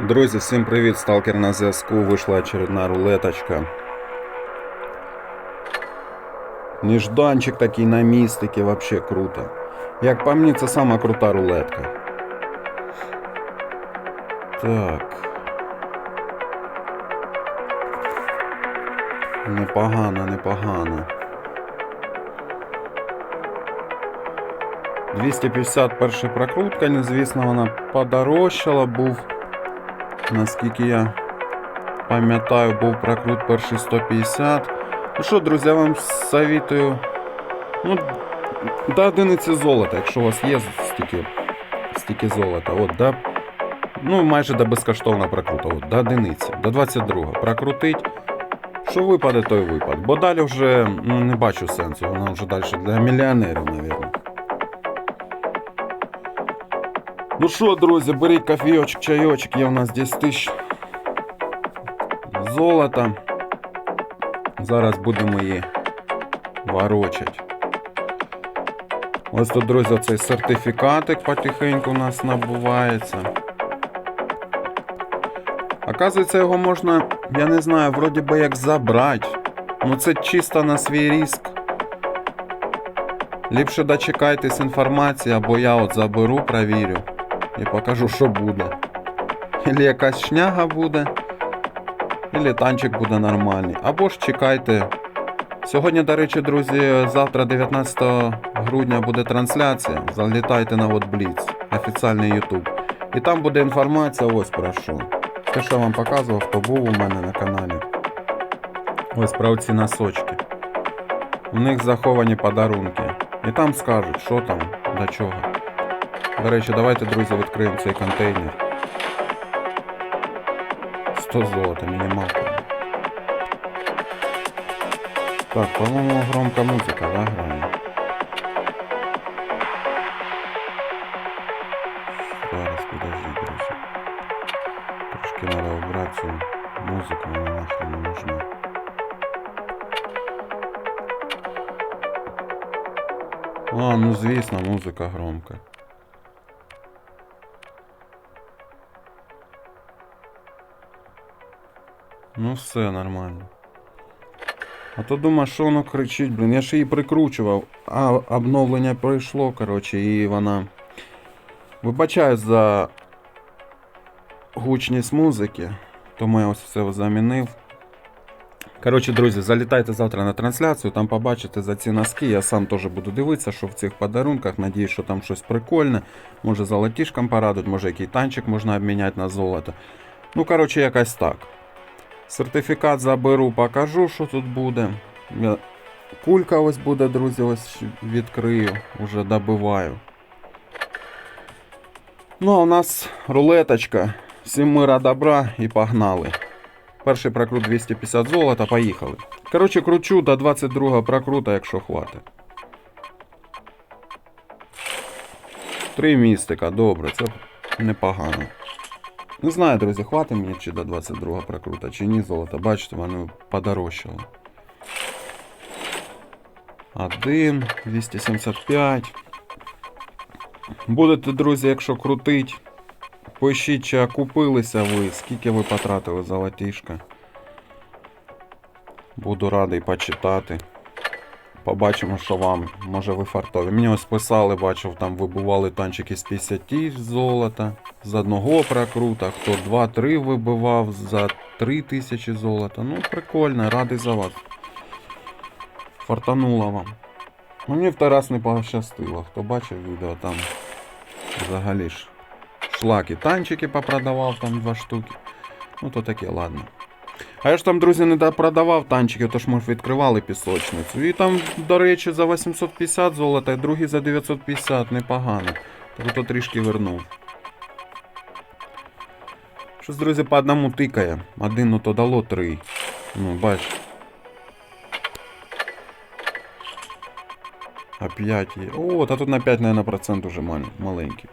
Друзі, всім привіт! Сталкер на зв'язку. Вийшла очередна рулеточка. Нежданчик такий на містики, вообще круто. Як по мені, це сама крута рулетка. Так. Непогано, непогано. 250 перша прокрутка, ну, звісно, вона подорожчала, був Наскільки я пам'ятаю, був прокрут перший 150. Ну що, друзі, я вам советую. Ну, до одиниці золота, якщо у вас є стільки, стільки золота. От, до, ну, майже до безкоштовного прокрута. От, до одиниці, до 22 Прокрутить. Що випаде, той випад. Бо далі вже ну, не бачу сенсу. Вона вже далі для мільйонерів, мабуть. Ну що, друзі, беріть кофійочок, чайочок, є у нас 10 тисяч золота. Зараз будемо її ворочать. Ось тут, друзі, цей сертифікатик потихеньку у нас набувається. Оказується, його можна, я не знаю, вроді би як забрати. Ну це чисто на свій риск. Ліпше дочекайтесь інформації, або я от заберу, провірю і покажу, що буде. Ілі якась шняга буде, ілі танчик буде нормальний. Або ж чекайте. Сьогодні, до речі, друзі, завтра, 19 грудня, буде трансляція. Залітайте на Бліц, офіціальний YouTube. І там буде інформація, ось про що. Те, що я вам показував, хто був у мене на каналі. Ось про ці носочки. У них заховані подарунки. І там скажуть, що там, до чого. До речі, давайте, друзі, відкриємо цей контейнер. 100 золота, мінімалка. Так, по-моєму, громка музика, да, грає? Зараз, подожди, друзі. Трошки треба убрати цю музику, вона нахрен не нужна. А, ну звісно, музика громка. Ну все нормально. А то думаю, що воно кричить, блін. Я ж її прикручував, а обновлення пройшло, коротше, і вона. Вибачаю за гучність музики, тому я ось все замінив. Коротше, друзі, залітайте завтра на трансляцію, там побачите за ці носки. Я сам теж буду дивитися, що в цих подарунках. Надіюсь, що там щось прикольне. Може золотішкам порадуть, може який танчик можна обміняти на золото. Ну, коротше, якось так. Сертифікат заберу, покажу, що тут буде. Кулька ось буде, друзі, ось відкрию, уже добиваю. Ну, а у нас рулеточка. Всім мира добра і погнали. Перший прокрут 250 золота, поїхали. Коротше, кручу до 22 прокрута, якщо хватить. Три містика, добре, це непогано. Не знаю, друзі, хватить мені чи до 22 прокрута, чи ні золота. Бачите, воно подорожчало. Один, 275. Будете, друзі, якщо крутить, пишіть, чи окупилися ви, скільки ви потратили золотішка. Буду радий почитати. Побачимо, що вам. Може ви фартові. Мені ось писали, бачив, там вибивали танчики з 50 золота, з одного прокрута, хто 2-3 вибивав за 3 тисячі золота. Ну, прикольно, радий за вас. Фартануло вам. Мені в той раз не пощастило. Хто бачив відео, там взагалі ж шлаки танчики попродавав, там два штуки. Ну, то таке, ладно. А я ж там, друзі, не допродавав танчики, тож ми відкривали пісочницю. І там, до речі, за 850 золота, і другий за 950, непогано. Тобто трішки вернув. Щось, друзі, по одному тикає. Один, ну то дало три. Ну, бач. А 5 є. О, та тут на 5, наверное, процент уже маленький.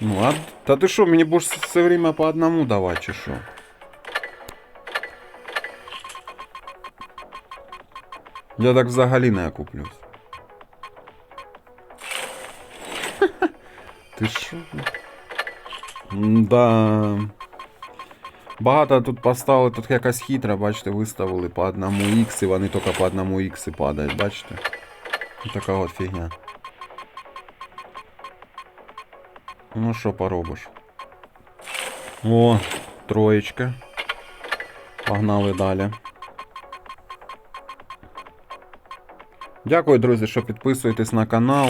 Ну, а та ти що, мені будеш все время по одному давати, чи що? Я так взагалі не окуплюсь. Ти що? Да. Багато тут поставили, тут якась хитра, бачите, виставили по одному X, і вони тільки по одному X падають, бачите? Така от фігня. Ну що поробиш? О, троєчка. Погнали далі. Дякую, друзі, що підписуєтесь на канал.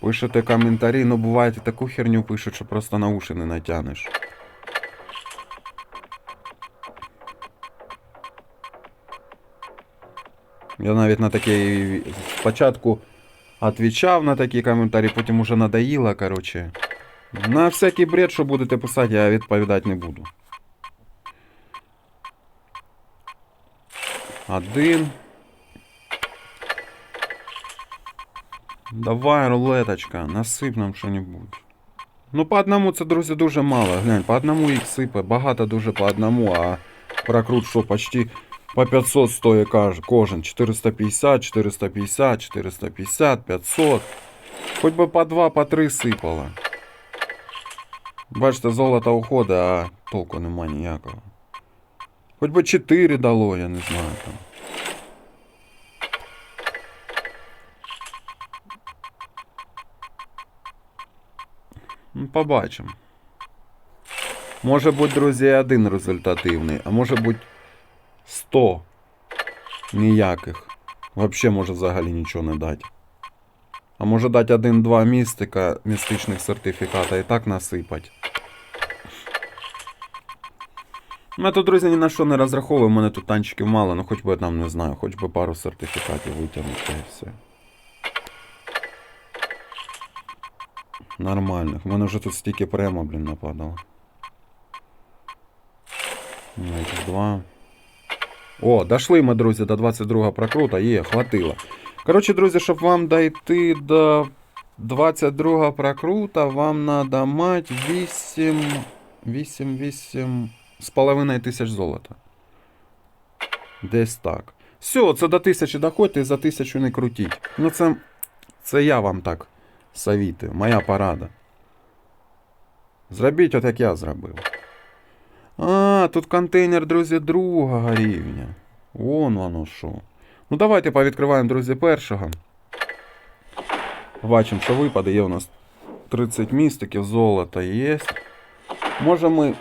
Пишете коментарі, ну буває таку херню пишуть, що просто на уші не натягнеш. Я навіть на такі спочатку відповідав на такі коментарі, потім уже надоїло, коротше. На всякий бред, що будете писати, я відповідати не буду. Один. Давай, рулеточка, насип нам що-небудь. Ну, по одному це, друзі, дуже мало. Глянь, по одному їх сипе, багато дуже по одному, а прокрут що почти по 500 стоїть кожен. 450, 450, 450, 500. Хоч би по 2, по 3 сипало. Бачите, золото уходить, а толку нема ніякого. Хоч би 4 дало, я не знаю там. Побачимо. Може бути, друзі, один результативний, а може бути 100 ніяких. Вообще може взагалі нічого не дати. А може дати один-два містика, містичних сертифіката і так насипать. Ми тут, друзі, ні на що не розраховуємо, мене тут танчиків мало, ну хоч би там не знаю, хоч би пару сертифікатів витягнути і все. Нормально. У мене вже тут стільки према, блін, нападало. Два. О, дошли ми, друзі, до 22 прокрута. Є, хватило. Коротше, друзі, щоб вам дойти до 22 прокрута, вам надо мати 8. 8, 8 з половиною тисяч золота. Десь так. Все, це до тисячі доходьте і за тисячу не крутіть. Ну це. Це я вам так совітую, моя порада. Зробіть от як я зробив. А, тут контейнер, друзі, другого рівня. Вон воно що. Ну давайте повідкриваємо, друзі, першого. Бачимо, що випаде. Є у нас 30 містиків, золото є. Може ми.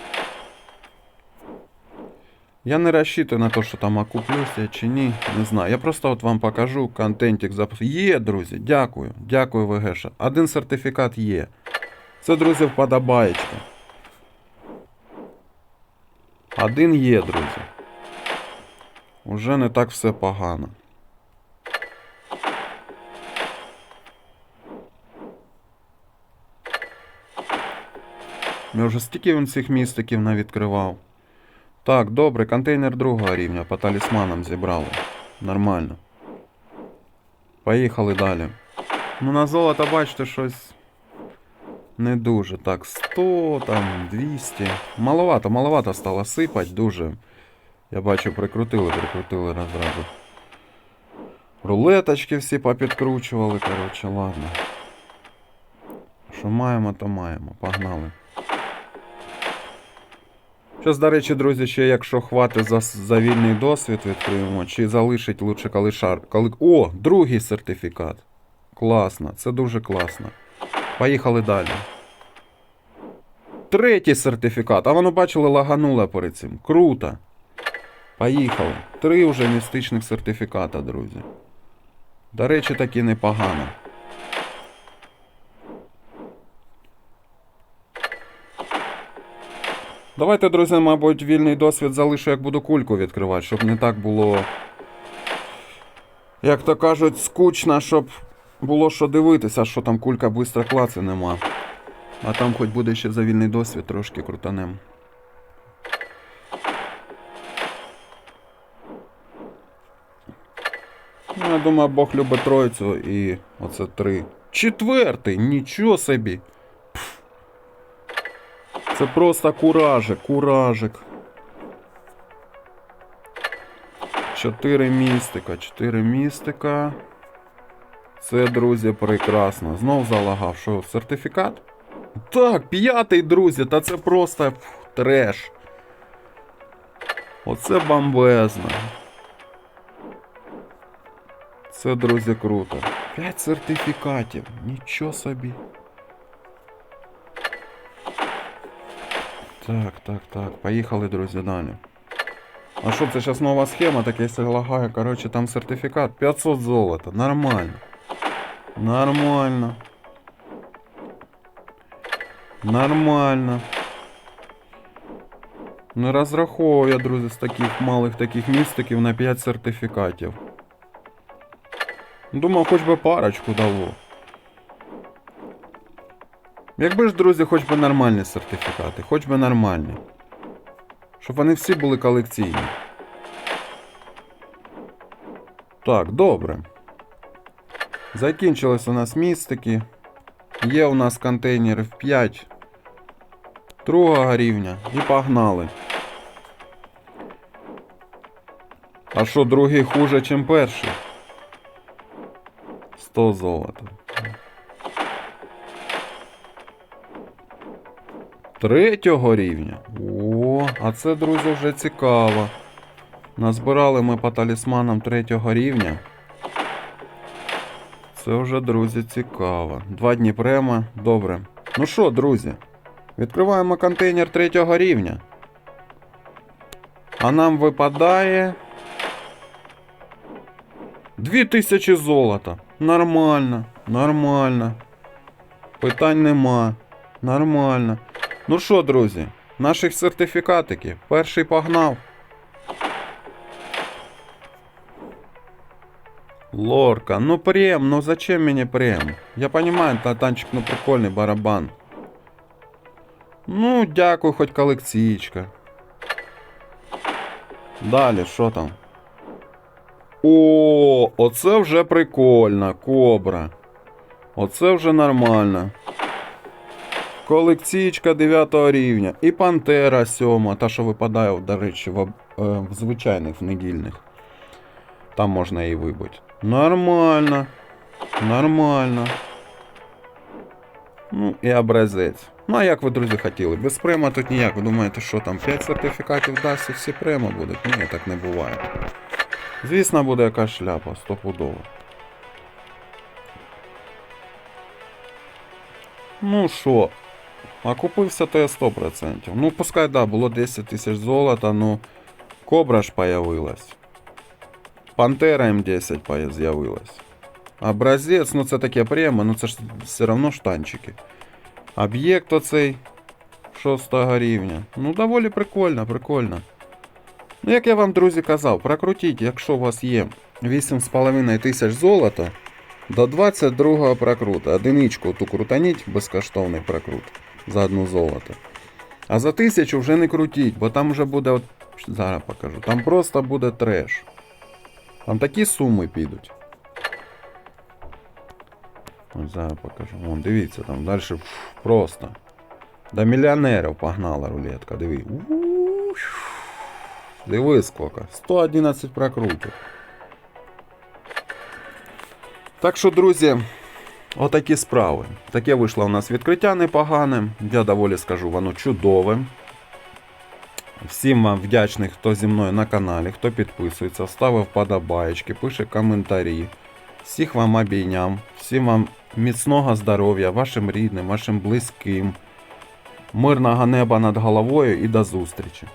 Я не рассчитываю на те, що там окуплюсь я чи ні. Не знаю. Я просто от вам покажу контентик запис. Є, друзі, дякую. Дякую, ВГша. Один сертифікат є. Це, друзі, вподобаєчка. Один є, друзі. Уже не так все погано. Я вже стільки він цих містиків навідкривав. Так, добре, контейнер другого рівня по талісманам зібрали. Нормально. Поїхали далі. Ну на золото, бачите, щось не дуже. Так, 100, там, 200. Маловато, маловато стало сипать, дуже. Я бачу, прикрутили, прикрутили розразу. Рулеточки всі попідкручували, коротше, ладно. Що маємо, то маємо. Погнали. Щас, до речі, друзі, ще якщо хватить за, за вільний досвід відкриємо, чи залишить лучше коли шар. Коли... О, другий сертифікат. Класно, це дуже класно. Поїхали далі. Третій сертифікат. А воно бачили, лагануло перед цим. Круто. Поїхали. Три вже містичних сертифіката, друзі. До речі, таки непогано. Давайте, друзі, мабуть, вільний досвід залишу, як буду кульку відкривати, щоб не так було. Як то кажуть, скучно, щоб було що дивитися, що там кулька бистро клаци нема. А там хоч буде ще за вільний досвід трошки крутанем. Ну, я думаю, Бог любить троїцю і оце три. Четвертий! Нічого собі! Це просто куражик, куражик. Чотири містика, чотири містика. Це, друзі, прекрасно. Знов залагав. Що, сертифікат? Так, п'ятий, друзі, та це просто пф, треш. Оце бомбезно. Це, друзі, круто. 5 сертифікатів. Нічого собі. Так, так, так. Поїхали, друзі, далі. А що, це зараз нова схема, так якщо лагає, коротше, там сертифікат 500 золота. Нормально. Нормально. Нормально. Не розраховую я, друзі, з таких малих таких містиків на 5 сертифікатів. Думав, хоч би парочку дало. Якби ж, друзі, хоч би нормальні сертифікати, хоч би нормальні. Щоб вони всі були колекційні. Так, добре. Закінчились у нас містики. Є у нас контейнерів 5 другого рівня і погнали. А що другий хуже, ніж перший? 100 золота. Третього рівня. О, а це, друзі, вже цікаво. Назбирали ми по талісманам третього рівня. Це вже, друзі, цікаво. Два дні према. Добре. Ну що, друзі, відкриваємо контейнер третього рівня. А нам випадає. 2000 золота. Нормально, нормально. Питань нема. Нормально. Ну що, друзі, наших сертифікатиків. Перший погнав. Лорка, ну прем, ну зачем мне прем? Я понимаю, та танчик, ну прикольний барабан. Ну, дякую, хоч колекційка. Далі, що там? О, оце вже прикольно, кобра. Оце вже нормально. Колекційка 9 рівня. І Пантера 7, та що випадає, до речі, в, е, в звичайних в недільних. Там можна її вибити. Нормально. Нормально. Ну і образець. Ну а як ви, друзі, хотіли? Без према тут ніяк. Ви думаєте, що там 5 сертифікатів дасть і всі према будуть? Ні, так не буває. Звісно, буде якась шляпа, стопудово. Ну що, а купився то я 100%. Ну, пускай, да, було 10 тисяч золота, ну кобра ж появилась. Пантера М10 з'явилась. Образець, ну це таке прямо, ну це ж все одно штанчики. Об'єкт оцей 6 рівня. Ну, доволі прикольно, прикольно. Ну, як я вам, друзі, казав, прокрутіть, якщо у вас є 8,5 тисяч золота, до 22-го прокрута. Одиничку ту крутаніть, безкоштовний прокрут за одну золото. А за тисячу вже не крутіть, бо там вже буде, от, зараз покажу, там просто буде треш. Там такі суми підуть. Ось зараз покажу. Вон, дивіться, там далі просто. До мільйонерів погнала рулетка, диви. Диви сколько. 111 прокрутів. Так що, друзі, отакі справи. Таке вийшло у нас відкриття непогане. Я доволі скажу, воно чудове. Всім вам вдячний, хто зі мною на каналі, хто підписується, ставив подобаєчки, пише коментарі. Всіх вам обійням, всім вам міцного здоров'я, вашим рідним, вашим близьким, мирного неба над головою і до зустрічі.